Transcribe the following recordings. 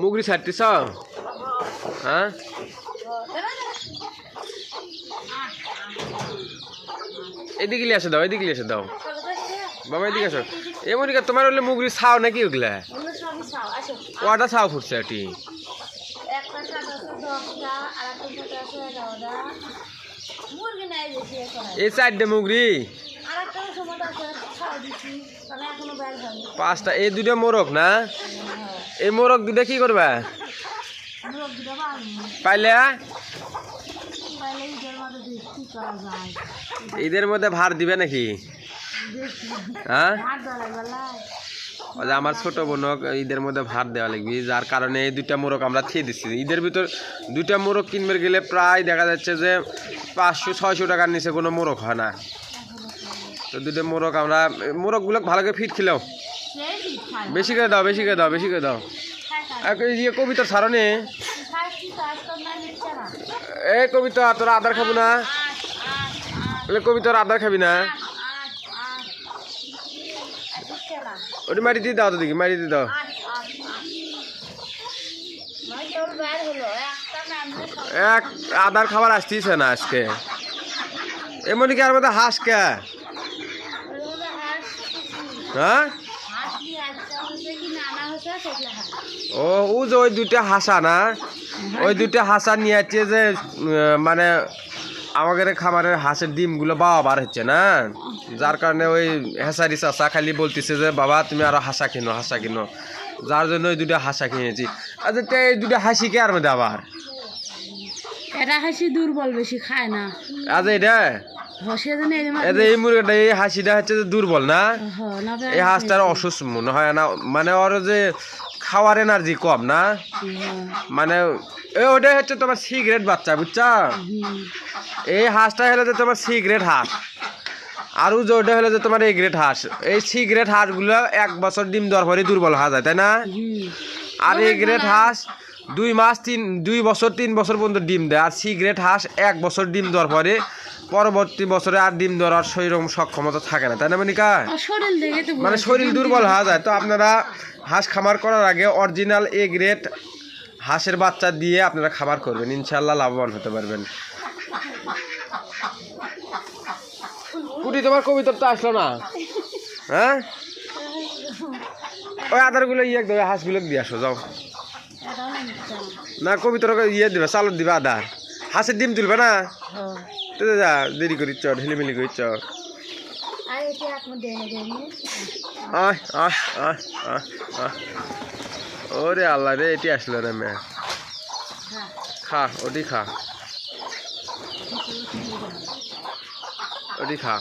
মুগরি ছাড়তেছ হ্যাঁ? এদিকে লিয়ে আসো দাও এদিকে লিয়ে আসো দাও। বাবা এদিকে আসো। এমন কি তোমার হলে মুগরি ছাও নাকি ওগুলা? ওটা ছাও ফুটছে এটি। এই চারটে মুগরি। পাঁচটা এই দুটো মোরগ না? এই মোরগ দুটো কি করবা? পাইলে? ঈদের মধ্যে ভার দিবে নাকি? হ্যাঁ? আমার ছোট বোনক ঈদের মধ্যে ভাত দেওয়া লাগবে। যার কারণে এই দুইটা মোরগ আমরা থিয়ে দিচ্ছি। ঈদের ভিতর দুইটা মোরগ কিনবে গেলে প্রায় দেখা যাচ্ছে যে পাঁচশো ছয়শো টাকার নিচে কোনো মোরগ হয় না। তো দুটো মোরগ আমরা মোরগগুলো ভালো করে ফিট খিলাও। বেশি করে দাও বেশি করে দাও বেশি করে দাও। খাই খাই এক এই যে কবিতার সারণে এ কবিতা তোরা আদার খাব না। কবিতার আদার খাবি না। ওটি মাটি দিয়ে দাও তো দেখি মাটি দিয়ে দাও। এক আদার খাবার আসতেছে না আজকে। এমন কি? আর মধ্যে হাঁস কে হ্যাঁ হাঁস নিয়ে আসতে হচ্ছে কি নানা হচ্ছে সেগুলো হাঁস ও ও যে ওই দুইটা হাসা না? ওই দুইটা হাসা নিয়ে যাচ্ছে যে মানে আমাদের খামারের হাঁসের ডিমগুলো বাবা বার হচ্ছে না? যার কারণে ওই হেসারি চাষা খালি বলতেছে যে বাবা তুমি আরও হাসা কিনো হাসা কিনো। যার জন্য ওই দুটো হাসা কিনেছি। আচ্ছা তো এই দুটো হাসি কে আর মধ্যে আবার? এটা হাসি দুর্বল বেশি খায় না। আজ এটা? যেন এর এই মুরগিটা এই হাসিটা হচ্ছে যে দুর্বল না? এই হাঁসটার অসুস্থ মনে হয় না মানে ওর যে খাওয়ার এনার্জি কম না? মানে এ ওটাই হচ্ছে তোমার সিগারেট বাচ্চা বুঝছা? এই হাঁসটা হলো যে তোমার সিগারেট হাঁস। আর যে ওটা হলো যে তোমার এই গ্রেট হাঁস। এই সিগারেট হাঁসগুলো এক বছর ডিম দেওয়ার পরে দুর্বল হওয়া যায় তাই না? আর এই গ্রেট হাঁস দুই মাস তিন দুই বছর তিন বছর পর্যন্ত ডিম দেয়। আর সিগারেট হাঁস এক বছর ডিম দেওয়ার পরে পরবর্তী বছরে আর ডিম দেওয়ার আর সেইরকম সক্ষমতা থাকে না তাই না মনিকা? মানে শরীর দুর্বল হওয়া যায়। তো আপনারা হাঁস খামার করার আগে অরিজিনাল এ গ্রেড হাঁসের বাচ্চা দিয়ে আপনারা খাবার করবেন। ইনশাল্লাহ লাভবান হতে পারবেন। কুটি তোমার কবিতর তো আসলো না? হ্যাঁ? ওই আদারগুলো ইয়ে দেবে হাঁসগুলো দিয়ে আসো যাও। না কবিতর ইয়ে দিবে চালত দিবে আদার হাঁসের ডিম তুলবে না? তো যা দেরি করি চ ঢিলিমিলি করি চ ওরে আল্লাহ রে এটি আসলো রে মে। খা। ওটি খা। ওটি খা।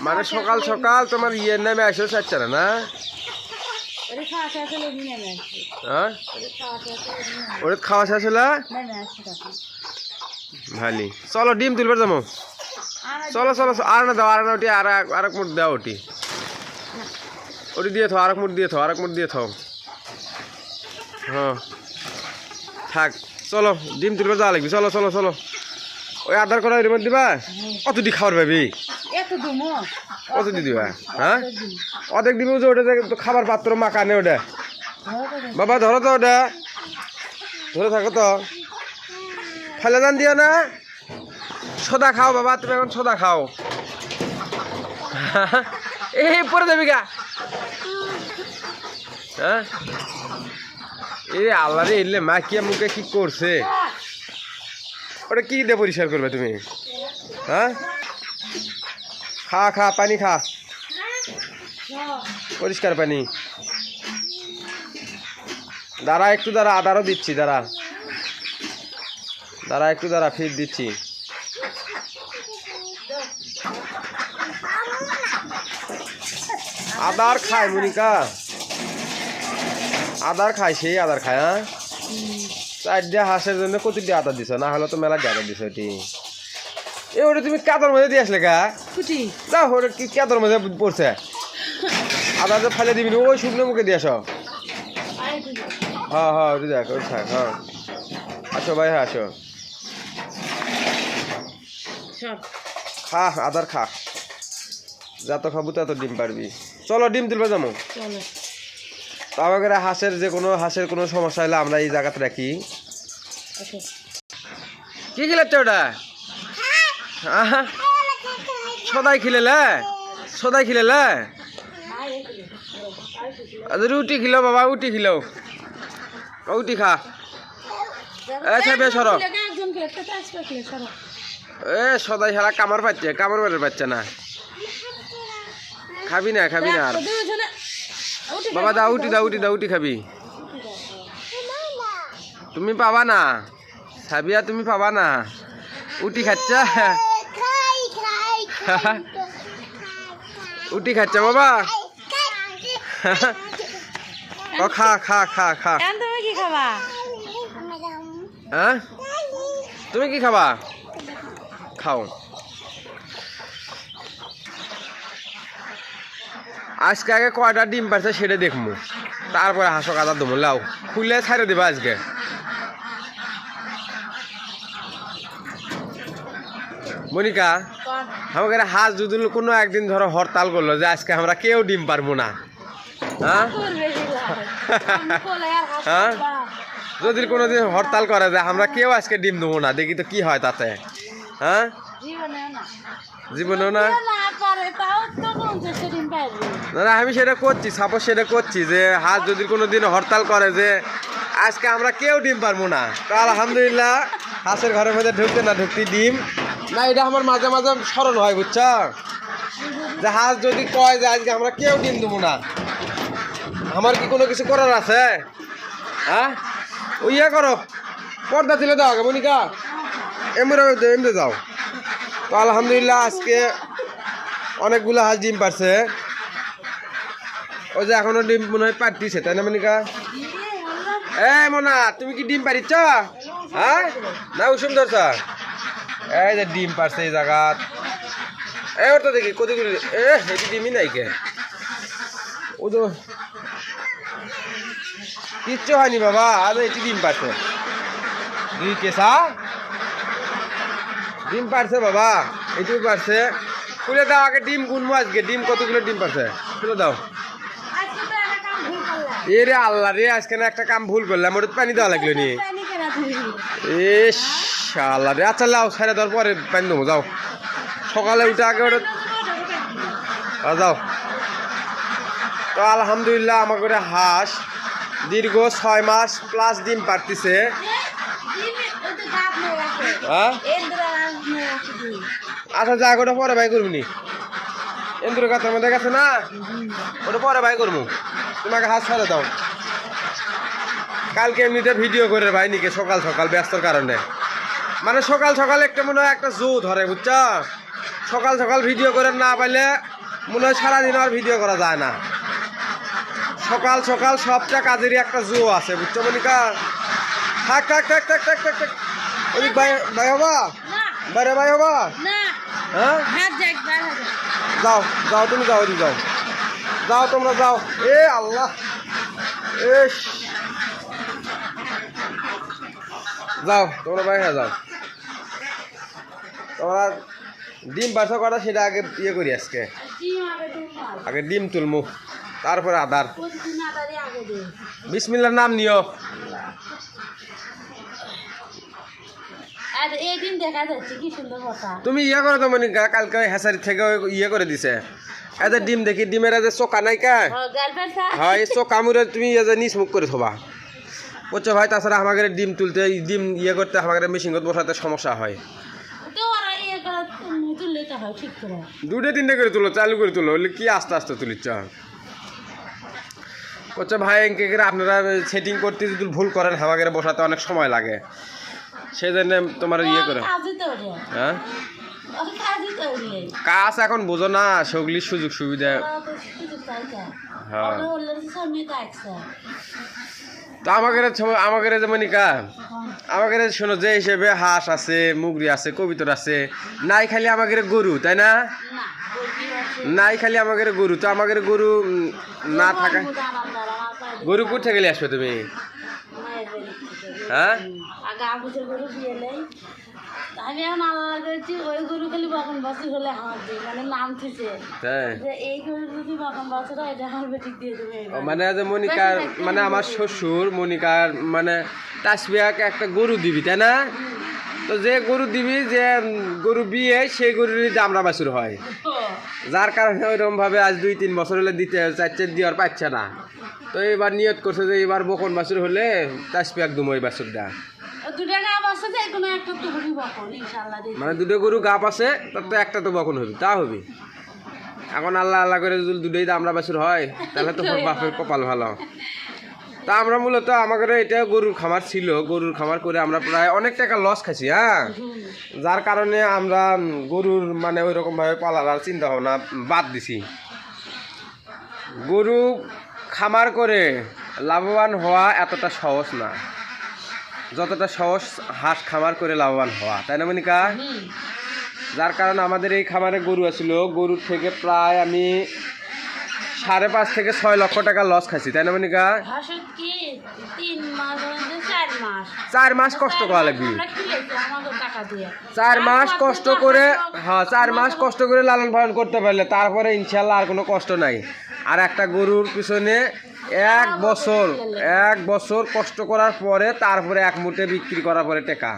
মানে সকাল সকাল তোমার ইয়ে নামে আসো চাচ্ছে না না? ওরে খাওয়া শেষ হলে? ভালি। চলো ডিম তুলবে যাব। চলো চলো আর না দাও আর না ওটি আর আর এক মুঠ দাও ওটি। ওটি দিয়ে থাও আর এক মুঠ দিয়ে থাও আর এক মুঠ দিয়ে থাও। হ্যাঁ। থাক চলো ডিম তুলবে যাওয়া লাগবে। চলো চলো চলো। ওই আধার করা মধ্যে দিবা? কতটি খাবার পাবি এত দুমো? কতটি দিবা? হ্যাঁ? অর্ধেক দিবি যে ওটা তো খাবার পাত্র মাকানে ওটা। বাবা ধরো তো ওটা। ধরে থাকো তো। ফেলে দান দিও না। সোদা খাও বাবা, তুমি এখন সোদা খাও। এই পরে যাবি গা। হ্যাঁ? এই আল্লাহ এলে মা কি মুখে কি করছে? ওটা কি দিয়ে পরিষ্কার করবে তুমি? হ্যাঁ? খা খা, পানি খা। পরিষ্কার পানি। দাঁড়া, একটু দাঁড়া, আদারও দিচ্ছি, দাঁড়া। দাঁড়া একটু দাঁড়া ফির দিচ্ছি। আদার খায় মনিকা। আদার খায় সেই আদার খায় হ্যাঁ? চারটে হাঁসের জন্য কতটি আদা দিছ না হলে তো মেলা আদা দিছ এটি। এ ওটা তুমি কাদার মধ্যে দিয়ে আসলে কা কুটি যাও ওটা কি কাদার মধ্যে পড়ছে? আদা যে ফেলে দিবি না, ওই শুকনো মুখে দিয়ে আসো। হ্যাঁ হ্যাঁ ওটা দেখ ওই থাক হ্যাঁ। আসো ভাই হ্যাঁ আসো। খা আদার খা যত খাব তত ডিম পারবি। চলো ডিম তুলবে যাব তো আমাদের হাঁসের যে কোনো হাঁসের কোনো সমস্যা হলে আমরা এই জায়গাতে রাখি। ওকে কি খেলাচ্ছে ওটা? সদাই খিলেলে সদাই খিলেলে রুটি খিলো বাবা উটি খিলো। উটি খা। আচ্ছা, বেশ, সরো। এ সদাই সারা কামড় পাচ্ছে কামড় মেরে পাচ্ছে না। খাবি না খাবি না আর। বাবা দা উটি দা উটি দা উটি খাবি। তুমি পাবা না। সাবিয়া তুমি পাবা না। উটি খাচ্ছা। উটি খাচ্ছা বাবা। ও খা খা খা খা। তুমি কি খাবা? হ্যাঁ? তুমি কি খাবা? খাও। আজকে আগে কয়টা ডিম পারছে সেটা দেখব তারপরে হাঁসো কাদা দমো লাও। খুলে ছাড়ে দেবা আজকে। মনিকা, আমাকে হাঁস যদি কোনো একদিন ধরো হরতাল করল যে আজকে আমরা কেউ ডিম পারব না। হ্যাঁ? হ্যাঁ? যদি কোনোদিন হরতাল করে যে আমরা কেউ আজকে ডিম দেবো না, দেখি তো কি হয় তাতে। হ্যাঁ? জীবনেও না। আমি সেটা করছি সাপোজ সেটা করছি যে হাঁস যদি কোনোদিন হরতাল করে যে আজকে আমরা কেউ ডিম পারব না। তো আলহামদুলিল্লাহ হাঁসের ঘরের মধ্যে ঢুকতে না ঢুকতে ডিম। না এটা আমার মাঝে মাঝে স্মরণ হয় বুঝছ? যে হাঁস যদি কয় যে আজকে আমরা কেউ ডিম দেবো না। আমার কি কোনো কিছু করার আছে? হ্যাঁ? ওই ইয়ে করো পর্দা তুলে দাও আগে মনিকা। এমনি এমনি যাও। তো আলহামদুলিল্লাহ আজকে অনেকগুলো হাঁস ডিম পারছে। ওই যে এখনও ডিম মনে হয় পারতিছে, তাই না মনিকা? এ, মোনা, তুমি কি ডিম পারিছ হ্যাঁ? না উসুম ধরছ? এই যে ডিম পারছে এই জায়গাত এ ওটা দেখি কতগুলো এ, এটি ডিমই নাই কে? ও তো কিচ্ছু হয়নি বাবা আর এটি ডিম পারছে। দুই কেসা ডিম পারছে বাবা এটুকু পারছে। খুলে দাও আগে ডিম গুনবো আজকে। ডিম কতগুলো ডিম পারছে? খুলে দাও। আজকে তো একটা কাম ভুল করলাম। এ রে আল্লাহ রে আজকে না একটা কাম ভুল করলাম। ওটা পানি দেওয়া লাগল নি। এ শালা রে। আচ্ছা লাও সাড়ে দেওয়ার পরে পানি দেবো যাও। সকালে উঠে আগে ওটা যাও। তো আলহামদুলিল্লাহ আমার করে হাঁস। দীর্ঘ ছয় মাস প্লাস ডিম পারতিছে। হ্যাঁ? আচ্ছা যা ওটা পরে ভাই করবি নি। এন্দুর কাতার মধ্যে গেছে না? ওটা পরে ভাই করব। তোমাকে হাত ছাড়ে দাও। কালকে এমনিতে ভিডিও করে ভাই নিকে সকাল সকাল ব্যস্তর কারণে। মানে সকাল সকাল একটা মনে হয় একটা জো ধরে, বুঝছ? সকাল সকাল ভিডিও করে না পাইলে মনে হয় সারাদিন আর ভিডিও করা যায় না। সকাল সকাল সবটা কাজেরই একটা জো আছে, বুঝছ, মনিকা? থাক থাক থাক থাক থাক থাক থাক। ওই ভাই ভাই হবা? বাইরে ভাই হবা? হ্যাঁ? যাও যাও তুমি যাও ওদিকে যাও। যাও তোমরা যাও। এ আল্লাহ। এস। যাও তোমরা বাইরে যাও। তোমরা ডিম বাসা করা সেটা আগে ইয়ে করি আজকে। আগে ডিম তুলমু। তারপরে আদার। বিসমিল্লার নাম নিও। এই দিন দেখা যাচ্ছে কি সুন্দর কথা। তুমি ইয়ে করো তো মনে কালকে হেসারি থেকে ইয়ে করে দিছে। এদের ডিম দেখি ডিমের এদের চোকা নাই কা? হয় এই চোকা মুড়ে তুমি ইয়ে যে নিচ মুখ করে থবা। বুঝছ ভাই তাছাড়া আমাদের ডিম তুলতে ডিম ইয়ে করতে আমাদের মেশিনত বসাতে সমস্যা হয়। ইয়ে দুটো তিনটে করে তুলো চালু করে তুলো কি আস্তে আস্তে তুলিচ্ছ? বলছে ভাই এঁকে করে আপনারা সেটিং করতে যদি ভুল করেন আমাদের বসাতে অনেক সময় লাগে। সেই জন্য তোমার ইয়ে করে। হ্যাঁ? কাজ এখন বোঝো না সেগুলির সুযোগ সুবিধা। হ্যাঁ। তো আমাদের আমাদের যেমন কা আমাদের শোনো যে হিসেবে হাঁস আছে মুগরি আছে কবিতর আছে নাই খালি আমাদের গরু তাই না? নাই খালি আমাদের গরু তো আমাদের গরু না থাকা গরু কোথা গেলে আসবে তুমি? হ্যাঁ? আগে করে দিয়ে নেই। আমি এখন আল্লাহ করেছি ওই গরু খালি বছর হলে আমার দিই মানে নাম থিছে হ্যাঁ। যে এই গরু যদি বকন বছর এটা আমার দিয়ে দেবে মানে যে মনিকার মানে আমার শ্বশুর মনিকার মানে তাসবিয়াকে একটা গরু দিবি তাই না? তো যে গরু দিবি যে গরু বিয়ে সেই গরুরই দামরা বাছুর হয়। যার কারণে ওইরকম ভাবে আজ দুই তিন বছর হলে দিতে চাচ্ছে দেওয়ার পাচ্ছে না। তো এবার নিয়ত করছে যে এবার বকন বাছুর হলে তাসবি একদম ওই বাছুরটা। মানে দুটো গরু গাপ আছে তার তো একটা তো বকন হবে তা হবে। এখন আল্লাহ আল্লাহ করে যদি দুটোই দামরা বাছুর হয় তাহলে তো বাপের কপাল ভালো। তা আমরা মূলত আমাদের এটা গরুর খামার ছিল গরুর খামার করে আমরা প্রায় অনেক টাকা লস খাইছি হ্যাঁ? যার কারণে আমরা গরুর মানে ওই রকম ভাবে পালার চিন্তা ভাবনা বাদ দিছি। গরু খামার করে লাভবান হওয়া এতটা সহজ না। যতটা সহজ হাঁস খামার করে লাভবান হওয়া তাই না মনিকা? যার কারণে আমাদের এই খামারে গরু আছিল গরুর থেকে প্রায় আমি সাড়ে পাঁচ থেকে ছয় লক্ষ টাকা লস খাইছি তাই না মনিকা? চার মাস। কষ্ট করা লাগবে। চার মাস কষ্ট করে হ্যাঁ চার মাস কষ্ট করে লালন পালন করতে পারলে তারপরে ইনশাল্লাহ আর কোনো কষ্ট নাই। আর একটা গরুর পিছনে এক বছর এক বছর কষ্ট করার পরে তারপরে এক মুঠে বিক্রি করার পরে টাকা।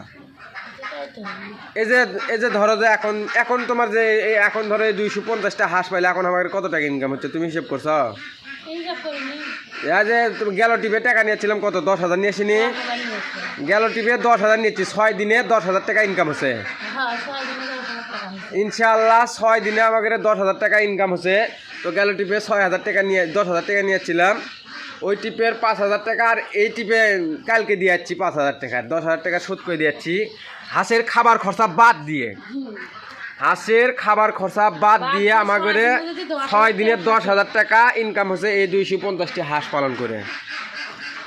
এই যে এই যে ধরো যে এখন এখন তোমার যে এখন ধরো দুইশো পঞ্চাশটা হাঁস পাইলে এখন আমার কত টাকা ইনকাম হচ্ছে? তুমি হিসেব করছ? যে গেল টিপে টাকা নিয়েছিলাম কত? দশ হাজার নিয়েছে। গেল টিপে দশ হাজার নিয়েছি ছয় দিনে দশ হাজার টাকা ইনকাম হচ্ছে। হ্যাঁ টাকা ইনশাআল্লাহ ছয় দিনে আমাদের দশ হাজার টাকা ইনকাম হচ্ছে। তো গেল টিপে ছয় হাজার টাকা নিয়ে দশ হাজার টাকা নিয়েছিলাম। ওই টিপের পাঁচ হাজার টাকা আর এই টিপে কালকে দিয়ে যাচ্ছি পাঁচ হাজার টাকা দশ হাজার টাকা শোধ করে দিয়ে যাচ্ছি। হাঁসের খাবার খরচা বাদ দিয়ে। হাঁসের খাবার খরচা বাদ দিয়ে আমাদের ছয় দিনে দশ হাজার টাকা দশ হাজার টাকা ইনকাম হচ্ছে এই দুইশো পঞ্চাশটি হাঁস পালন করে।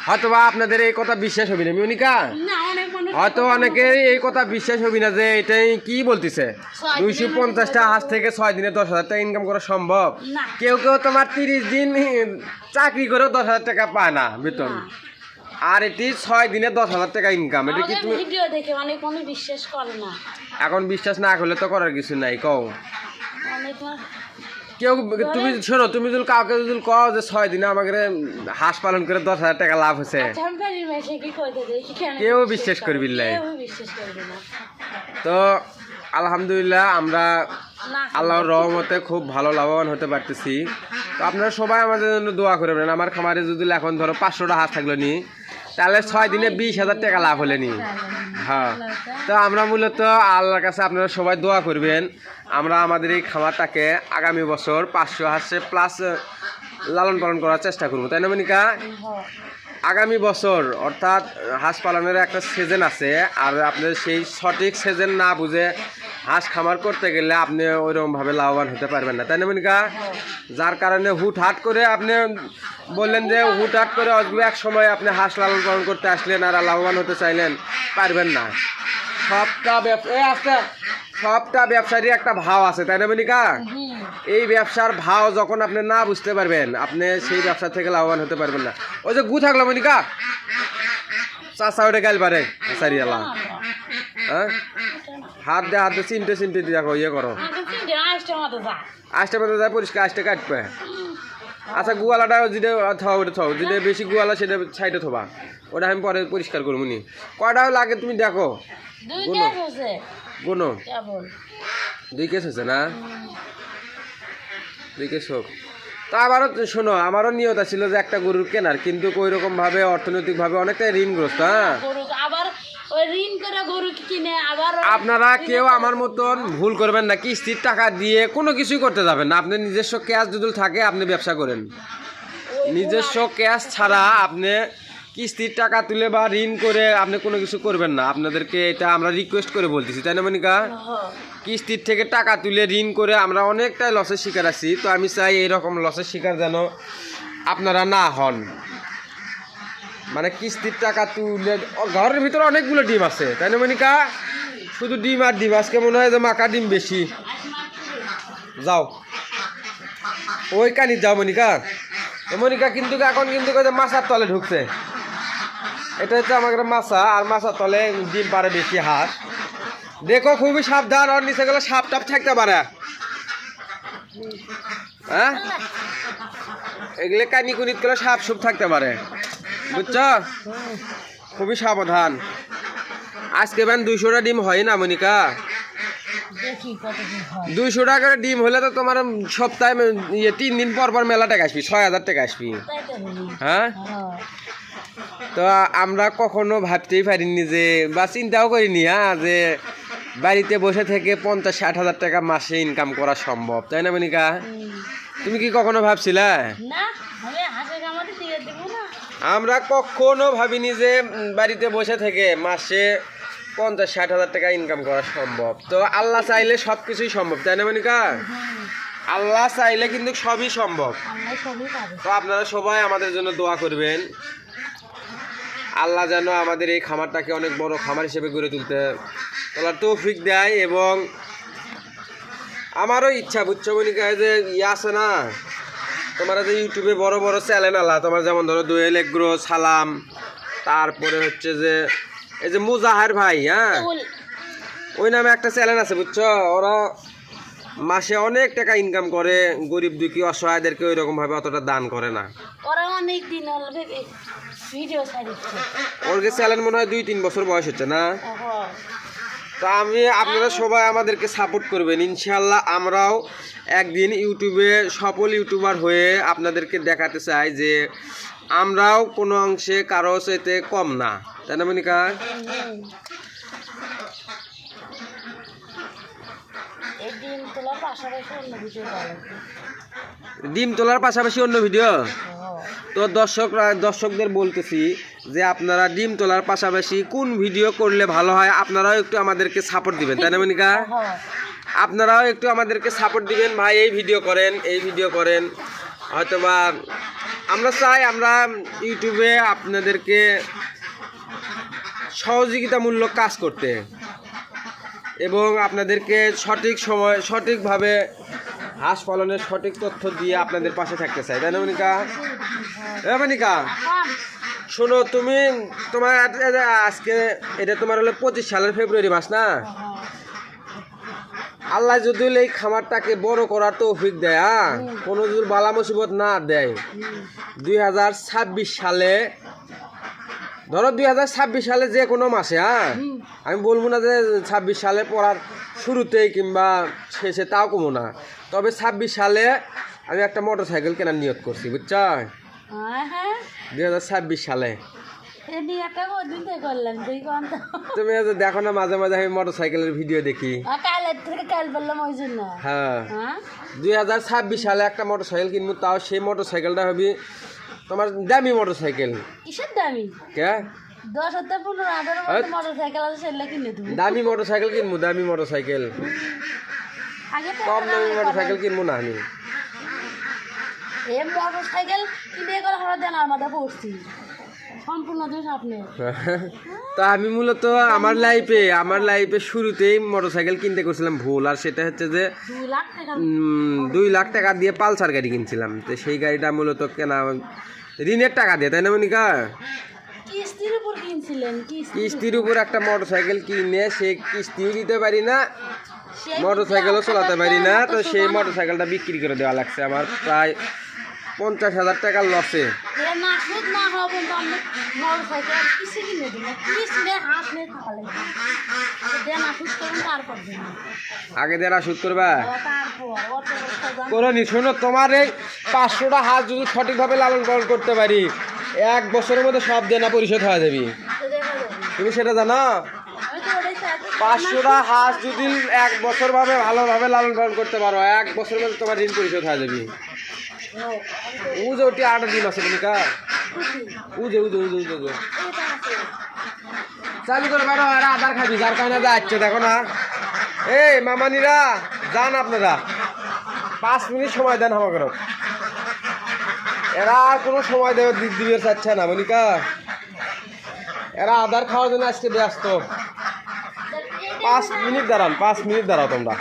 হয়তোবা আপনাদের এই কথা বিশ্বাস হবে না মিউনিকা? হয়তো অনেকের এই কথা বিশ্বাস হবি না যে এটাই কি বলতেছে? দুইশো পঞ্চাশটা হাঁস থেকে ছয় দিনে দশ হাজার টাকা ইনকাম করা সম্ভব? কেউ কেউ তোমার তিরিশ দিন চাকরি করেও দশ হাজার টাকা পায় না বেতন। আর এটি ছয় দিনে দশ হাজার টাকা ইনকাম এটা কি তুমি ভিডিও দেখে অনেক মানুষ বিশ্বাস করে না। এখন বিশ্বাস না করলে তো করার কিছু নাই কও। অনেক কেউ তুমি শোনো তুমি যদি কাউকে যদি কও যে ছয় দিনে আমাকে হাঁস পালন করে দশ হাজার টাকা লাভ হচ্ছে আচ্ছা, কেউ বিশ্বাস করবি তো আলহামদুলিল্লাহ আমরা আল্লাহর রহমতে খুব ভালো লাভবান হতে পারতেছি। তো আপনারা সবাই আমাদের জন্য দোয়া করবেন। আমার খামারে যদি এখন ধরো পাঁচশোটা হাঁস থাকল নি তাহলে ছয় দিনে বিশ হাজার টাকা লাভ হলেনি হ্যাঁ। তো আমরা মূলত আল্লাহর কাছে আপনারা সবাই দোয়া করবেন। আমরা আমাদের এই খামারটাকে আগামী বছর পাঁচশো হাঁসে প্লাস লালন পালন করার চেষ্টা করব, তাই না মনিকা। আগামী বছর, অর্থাৎ হাঁস পালনের একটা সিজন আছে, আর আপনি সেই সঠিক সিজন না বুঝে হাঁস খামার করতে গেলে আপনি ওইরকমভাবে লাভবান হতে পারবেন না তাই না মনিকা? যার কারণে হুট হাট করে আপনি বললেন যে হুট হাট করে এক সময় আপনি হাঁস লালন পালন করতে আসলেন আর লাভবান হতে চাইলেন পারবেন না। সবটা ব্যবসা সবটা ব্যবসারই একটা ভাও আছে তাই না মনিকা? এই ব্যবসার ভাও যখন আপনি না বুঝতে পারবেন আপনি সেই ব্যবসা থেকে লাভবান হতে পারবেন না। ওই যে গু থাকল মনিকা? চাষা ওটা গাইল পারে সারি আল্লাহ হ্যাঁ? হাত দে হাত দিয়ে দেখো ইয়ে করো। মতো যায় পরিষ্কার কাটবে। আচ্ছা গুয়ালাটা যেটা থাও ওটা থাও। যেটা বেশি গুয়ালা সেটা সাইডে থবা। ওটা আমি পরে পরিষ্কার করব নি। কয়টাও লাগে তুমি দেখো? গুনো। দুই কেস হয়েছে না? দুই কেস হোক। তা আমারও শোনো আমারও নিয়ত ছিল যে একটা গরুর কেনার কিন্তু ওই রকম ভাবে অর্থনৈতিকভাবে অনেকটাই ঋণগ্রস্ত হ্যাঁ? আপনারা কেউ আমার মতন ভুল করবেন না কিস্তির টাকা দিয়ে কোনো কিছুই করতে যাবেন না। আপনি নিজস্ব ক্যাশ যদি থাকে আপনি ব্যবসা করেন। নিজস্ব ক্যাশ ছাড়া আপনি কিস্তির টাকা তুলে বা ঋণ করে আপনি কোনো কিছু করবেন না। আপনাদেরকে এটা আমরা রিকোয়েস্ট করে বলতেছি তাই না মনিকা? হ্যাঁ। কিস্তির থেকে টাকা তুলে ঋণ করে আমরা অনেকটাই লসের শিকার আছি। তো আমি চাই এইরকম লসের শিকার যেন আপনারা না হন। মানে কিস্তির টাকা তুলে ঘরের ভিতরে অনেকগুলো ডিম আছে, তাই না মনিকা? শুধু ডিম আর ডিম, আজকে মনে হয় যে মাকা ডিম বেশি। যাও। ওই কানি যাও মনিকা। মনিকা কিন্তু এখন কিন্তু মাছার তলে ঢুকছে। এটা হচ্ছে আমাদের মাছা, আর মাছার তলে ডিম পারে বেশি হাঁস। দেখো খুবই সাবধান আর নিচে গেলে সাপ টাপ থাকতে পারে। হ্যাঁ? এগুলো কানি কুনিত গেলে সাপ সুপ থাকতে পারে। বুঝছ? খুবই সাবধান। আজকে ব্যান দুইশোটা ডিম হয় না মনিকা? দুইশো টাকার ডিম হলে তো তোমার সপ্তাহে ইয়ে তিন দিন পর পর মেলা টাকা আসবি ছয় হাজার টাকা আসবি। হ্যাঁ? হ্যাঁ। তো আমরা কখনো ভাবতেই পারিনি যে বা চিন্তাও করিনি হ্যাঁ যে বাড়িতে বসে থেকে পঞ্চাশ ষাট হাজার টাকা মাসে ইনকাম করা সম্ভব তাই না মনিকা? তুমি কি কখনো ভাবছিলে না আমি হাঁসের কামাতে দিয়ে দেবো না আমরা কখনো ভাবিনি যে বাড়িতে বসে থেকে মাসে পঞ্চাশ ষাট হাজার টাকা ইনকাম করা সম্ভব। তো আল্লাহ চাইলে সব কিছুই সম্ভব তাই না মনিকা? আল্লাহ চাইলে কিন্তু সবই সম্ভব। তো আপনারা সবাই আমাদের জন্য দোয়া করবেন। আল্লাহ যেন আমাদের এই খামারটাকে অনেক বড় খামার হিসেবে গড়ে তুলতে তোলার তৌফিক দেয় এবং আমারও ইচ্ছা বুঝছ মনিকা যে ইয়ে আছে না? তোমার যে ইউটিউবে বড় বড় চ্যানেল আলা তোমার যেমন ধরো দোয়েল এগ্রো সালাম তারপরে হচ্ছে যে এই যে মুজাহার ভাই হ্যাঁ? ওই নামে একটা চ্যানেল আছে বুঝছ? ওরা মাসে অনেক টাকা ইনকাম করে গরিব দুঃখী অসহায়দেরকে ওই রকম ভাবে অতটা দান করে না। ওরা অনেক দিন হল ভিডিও ছাড়িচ্ছে ওর যে চ্যানেল মনে হয় দুই তিন বছর বয়স হচ্ছে না? তো আমি আপনারা সবাই আমাদেরকে সাপোর্ট করবেন। ইনশাল্লাহ আমরাও একদিন ইউটিউবে সফল ইউটিউবার হয়ে আপনাদেরকে দেখাতে চাই যে আমরাও কোনো অংশে কারও চাইতে কম না। তাই না মনিকা হুম। এই ডিম তোলার পাশাপাশি অন্য ভিডিও করা লাগবে ডিম তোলার পাশাপাশি অন্য ভিডিও? তো দর্শকরা দর্শকদের বলতেছি যে আপনারা ডিম তোলার পাশাপাশি কোন ভিডিও করলে ভালো হয় আপনারাও একটু আমাদেরকে সাপোর্ট দিবেন তাই না মনিকা? আপনারাও একটু আমাদেরকে সাপোর্ট দিবেন ভাই এই ভিডিও করেন এই ভিডিও করেন। হয়তোবা আমরা চাই আমরা ইউটিউবে আপনাদেরকে সহযোগিতামূলক কাজ করতে। এবং আপনাদেরকে সঠিক সময় সঠিকভাবে হাঁস পালনের সঠিক তথ্য দিয়ে আপনাদের পাশে থাকতে চাই। তাই না মনিকা? এ মনিকা? শোনো তুমি তোমার আজকে এটা তোমার হলো পঁচিশ সালের ফেব্রুয়ারি মাস না? আল্লাহ যদি এই খামারটাকে বড় করার তৌফিক দেয় হ্যাঁ কোনো যদি বালা মুসিবত না দেয়। দুই হাজার ছাব্বিশ সালে ধরো দুই হাজার ছাব্বিশ সালে যে কোনো মাসে হ্যাঁ? আমি বলব না যে ছাব্বিশ সালে পড়ার শুরুতেই কিংবা শেষে তাও কমো না। তবে ছাব্বিশ সালে আমি একটা মোটর সাইকেল কেনার নিয়োগ করছি বুঝছ? দুই হাজার ছাব্বিশ সালে। তুমি দেখো না মাঝে মাঝে আমি মোটর সাইকেলের ভিডিও দেখি। হ্যাঁ। হ্যাঁ? দুই হাজার ছাব্বিশ সালে একটা মোটর সাইকেল কিনবো তাও সেই মোটর সাইকেলটা হবে তোমার দামি মোটর সাইকেল কিসের দামি? কে? দশ হাজার পনেরো হ্যাঁ। মোটর সাইকেল আছে সেগুলো কিনে দামি মোটর সাইকেল কিনবো দামি মোটর সাইকেল কম দামি মোটর সাইকেল কিনবো না আমি। এ মোটর সাইকেল কিনে গেলে আমরা দেন আর মাথা পড়ছি। সম্পূর্ণ দোষ আপনি। তা আমি মূলত আমার লাইফে আমার লাইফে শুরুতেই মোটর সাইকেল কিনতে করছিলাম ভুল আর সেটা হচ্ছে যে দুই লাখ টাকা দিয়ে পালসার গাড়ি কিনছিলাম। তো সেই গাড়িটা মূলত কেনা ঋণের টাকা দিয়ে তাই না মনিকা? কিস্তির উপর একটা মোটরসাইকেল কিনে সে কিস্তিও দিতে পারি না সেই মোটর সাইকেলও চালাতে পারি না তো তো সেই মোটর সাইকেলটা বিক্রি করে দেওয়া লাগছে আমার প্রায় পঞ্চাশ হাজার টাকা লসে। দিন সুদ আগে দেড়া সুদ করবা? করনি শোনো তোমার এই পাঁচশোটা হাত যদি সঠিকভাবে লালন পালন করতে পারি এক বছরের মধ্যে সব দেনা পরিশোধ হয়ে যাবে। তুমি সেটা জানো? পাঁচশোটা হাঁস যদি এক বছর ভাবে ভালোভাবে লালন পালন করতে পারো এক বছরের মধ্যে তোমার ঋণ পরিশোধ হয়ে যাবে। উ যে ওটি আট ডিম আছে তুমি কা উজে উজে উজে উজে উজে এটা আছে চালু করে বেড়ো আর আধার খাবি যার কারণে যাচ্ছে দেখো না এই মামানিরা যান আপনারা পাঁচ মিনিট সময় দেন আমাকে এরা আর কোনো সময় দেবে দি- দিবে চাচ্ছে না মনিকা এরা আধার খাওয়ার জন্য আজকে ব্যস্ত পাঁচ মিনিট দাঁড়ান পাঁচ মিনিট দাঁড়াও তোমরা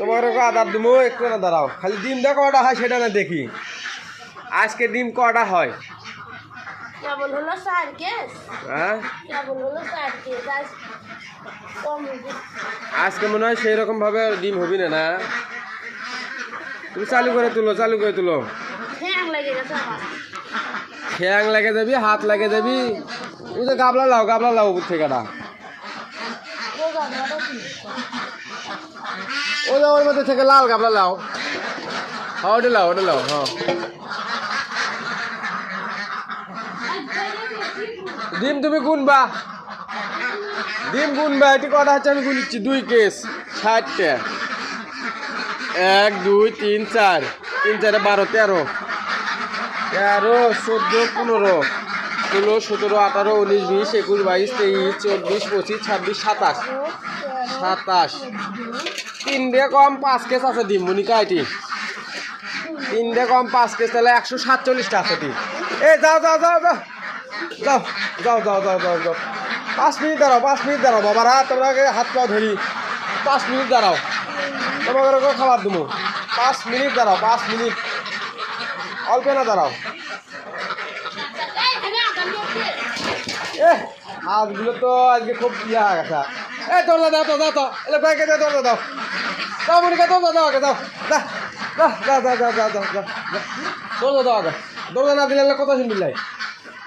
তোমার ওকে আধার দিবো একটু না দাঁড়াও। খালি ডিম দেখো কটা হয় সেটা না দেখি। আজকে ডিম কটা হয়? কেবল হলো চার কেস। হ্যাঁ? কেবল হলো চার কেস। আজ কম হয়েছে আজকে মনে হয় সেই রকম ভাবে ডিম হবি না না? তুমি চালু করে তুলো চালু করে তুলো। ঠ্যাং লেগে যাবি হাত লাগে যাবি। ওই যে গাবলা লাও গাবলা লাও থেকে না রোজা ধরো কি ওই ওর মধ্যে থেকে লাল গাবলা লাও। হ্যাঁ ওটা লাও ওটা লাও হ্যাঁ। ডিম তুমি গুনবা। ডিম গুনবা, এটি কটা হচ্ছে, আমি গুনিচ্ছি দুই কেস, ষাটটা। এক, দুই, তিন, চার। তিন, চারে বারো, তেরো। তেরো, চোদ্দ, পনেরো। ষোলো, সতেরো, আঠারো, উনিশ, বিশ, একুশ, বাইশ, তেইশ, চব্বিশ, পঁচিশ, ছাব্বিশ, সাতাশ। সাতাশ। তিনটে কম পাঁচ কেস আছে ডিম মনিকা এটি? তিনটে কম পাঁচ কেস তাহলে একশো সাতচল্লিশটা আছে ডিম এ যাও যাও যাও যাও। যাও যাও যাও যাও যাও যাও। পাঁচ মিনিট দাঁড়াও, পাঁচ মিনিট দাঁড়াও বাবারা তোমাকে হাত পা ধরি। পাঁচ মিনিট দাঁড়াও। তোমাকে খাবার দেবো। পাঁচ মিনিট দাঁড়াও, পাঁচ মিনিট। অল্প না দাঁড়াও। এ হাতগুলো তো আজকে খুব ইয়া গেছে। এ, দরজা দাও তো দাও তো এলে ব্যাগে দাও দরজা দাও। দাও, মনিকা, দরজা দাও আগে, দাও। দা দা দা দা দা দা দা দা। দরজা দাও আগে। দরজা না দিলে কথা শুনবি লাই।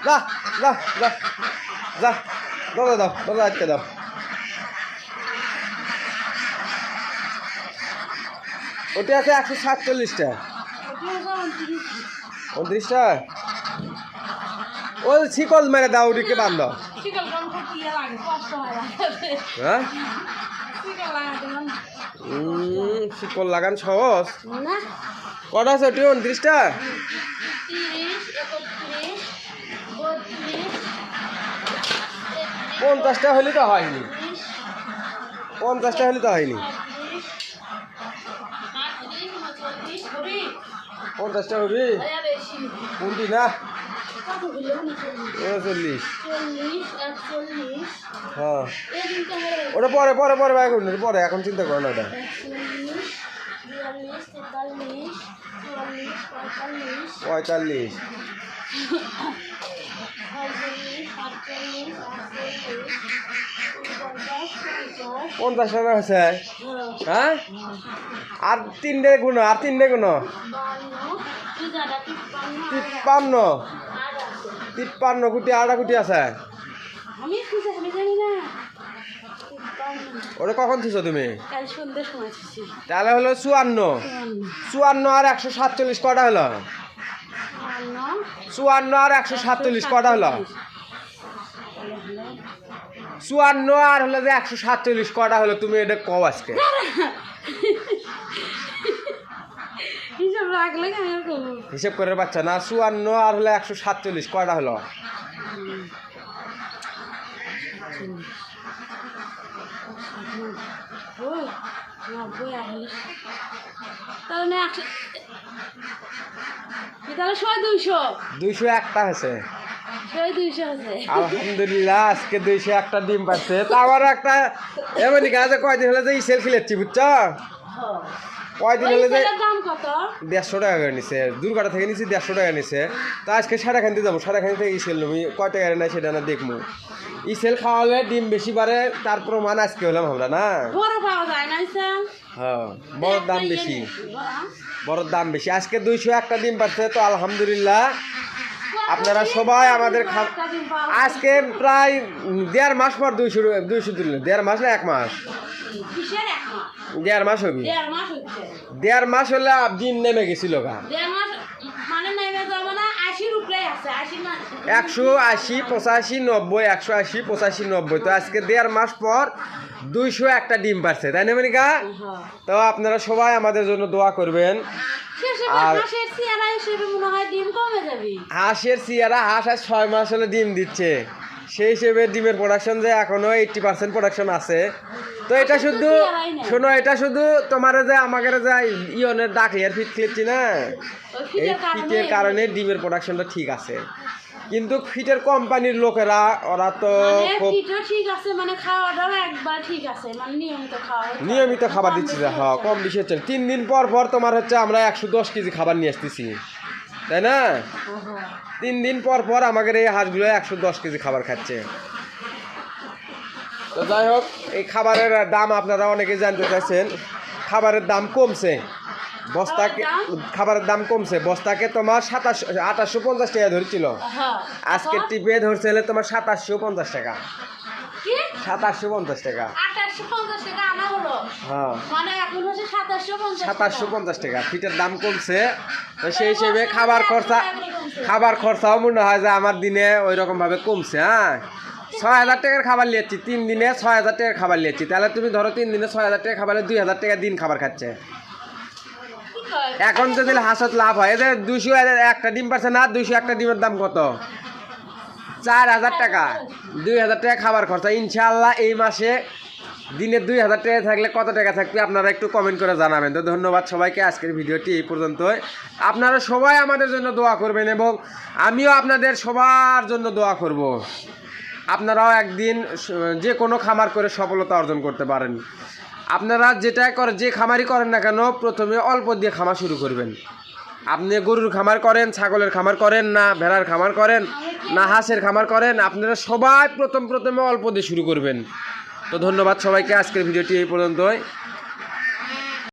যা যা যা যা দরজা দাও, দরজা আজকে দাও। ওটা আছে একশো সাতচল্লিশটা। উনত্রিশটা? ও শিকল মেরে দাও ওদিকে বান্ধ হ্যাঁ? শিকল লাগান সহজ। কটা আছে টিউন ত্রিশটা? পঞ্চাশটা হলে তো হয়নি। পঞ্চাশটা হলে তো হয়নি। পঞ্চাশটা হবি কোনটি না? চল্লিশ? হ্যাঁ। ওটা পরে পরে পরে এখন পরে এখন চিন্তা করো না ওটা। পঁয়তাল্লিশ। পঞ্চাশ টাকা হয়েছে। হ্যাঁ।, হ্যাঁ? আর তিনটে গুণ আর তিনটে গুণ তিপ্পান্ন। তিপ্পান্ন কোটি আটা কোটি আছে। ওটা কখন থুছো তুমি? তাহলে হলো চুয়ান্ন। চুয়ান্ন আর একশো সাতচল্লিশ কটা হলো? চুয়ান্ন আর একশো সাতচল্লিশ কটা হলো? চুয়ান্ন আর হলো যে একশো সাতচল্লিশ কটা হলো তুমি এটা কও আজকে। হিসাব রাখলে করব হিসেব করে পাচ্ছ না চুয়ান্ন আর হলো একশো সাতচল্লিশ কটা হলো? তাহলে দুইশো। দুইশো একটা আছে আলহামদুলিল্লাহ আজকে দুইশো একটা ডিম পাচ্ছে। তা আবার একটা এমনি কাজে কয়দিন হলে যে ইসেল খিলেছি বুঝছ? কয়দিন হলে যে দেড়শো টাকা করে নিছে। দুর্গাটা থেকে নিছি দেড়শো টাকা নিছে। তো আজকে সাড়ে খানতে যাব থেকে ইসেল নমি কয় টাকা নেয় সেটা না দেখব। ইসেল খাওয়ালে ডিম বেশি বাড়ে তার প্রমাণ আজকে হলাম আমরা না? হ্যাঁ বড় দাম বেশি। বড় দাম বেশি। আজকে দুইশো একটা ডিম পাচ্ছে তো আলহামদুলিল্লাহ। আপনারা সবাই আমাদের আজকে প্রায় দেড় মাস পর দুইশো দুইশো দিল দেড় মাস না এক মাস? দেড় মাস হবি দেড় মাস হলে ডিম নেমে গেছিল গা। মানে একশো আশি পঁচাশি নব্বই একশো আশি পঁচাশি নব্বই। তো আজকে দেড় মাস পর দুইশো একটা ডিম পাচ্ছে তাই না মেনিকা হ্যাঁ। তো আপনারা সবাই আমাদের জন্য দোয়া করবেন। আর- হাঁসের সিয়ারা হাঁস আর ছয় মাস হলে ডিম দিচ্ছে। সেই হিসেবে ডিমের প্রোডাকশন যে এখনও এইটটি পার্সেন্ট প্রোডাকশন আছে। তো এটা শুধু শোনো এটা শুধু তোমার যে আমাকে যে ইয়নের ডাকলি আর ফিট খেলেছি না? এই ফিটের কারণে ডিমের প্রোডাকশনটা ঠিক আছে। কিন্তু ফিটের কোম্পানির লোকেরা ওরা তো মানে খুব ঠিক আছে মানে খাওয়াটাও একবার ঠিক আছে মানে নিয়মিত খাওয়া নিয়মিত খাবার দিচ্ছি হ্যাঁ কম বেশি হচ্ছে। তিন দিন পর পর তোমার হচ্ছে আমরা একশো দশ কেজি খাবার নিয়ে আসতেছি। তাই না। তিন দিন পর পর আমাদের এই হাঁসগুলো একশো দশ কেজি খাবার খাচ্ছে। তো যাই হোক এই খাবারের দাম আপনারা অনেকে জানতে চাইছেন খাবারের দাম কমছে। বস্তাকে খাবারের দাম? কমছে। বস্তাকে তোমার সাতাশ আঠাশশো পঞ্চাশ টাকা ধরেছিল। হ্যাঁ। আজকে টিপে ধরছে হলে তোমার সাতাশশো পঞ্চাশ টাকা। সাতাশশো পঞ্চাশ টাকা। আঠাশশো পঞ্চাশ টাকা হ্যাঁ। মানে সাতাশশো পঞ্চাশ টাকা। ফিটের দাম কমছে। তো সেই হিসেবে খাবার খরচা খাবার খরচাও মনে হয় যে আমার দিনে ওই রকম ভাবে কমছে হ্যাঁ? ছয় হাজার টাকার খাবার নিয়েছি তিন দিনে ছয় হাজার টাকার খাবার নিয়েছি। তাহলে তুমি ধরো তিন দিনে ছয় হাজার টাকা খাবার দুই হাজার টাকা দিন খাবার খাচ্ছে? এখন যদি হাঁসত লাভ হয় এদের দুশো একটা ডিম পাচ্ছে না দুশো একটা ডিমের দাম কত? চার হাজার টাকা। দুই হাজার টাকা খাবার খরচা। ইনশাল্লাহ এই মাসে দিনে দুই হাজার টাকা থাকলে কত টাকা থাকবে আপনারা একটু কমেন্ট করে জানাবেন। তো ধন্যবাদ সবাইকে আজকের ভিডিওটি এই পর্যন্তই। আপনারা সবাই আমাদের জন্য দোয়া করবেন এবং আমিও আপনাদের সবার জন্য দোয়া করব। আপনারাও একদিন যে কোনো খামার করে সফলতা অর্জন করতে পারেন। আপনারা যেটা করে যে খামারই করেন না কেন, প্রথমে অল্প দিয়ে খামার শুরু করবেন। আপনি গরুর খামার করেন, ছাগলের খামার করেন না, ভেড়ার খামার করেন না, হাঁসের খামার করেন, আপনারা সবাই প্রথম প্রথমে অল্প দিয়ে শুরু করবেন। তো ধন্যবাদ সবাইকে, আজকের ভিডিওটি এই পর্যন্তই।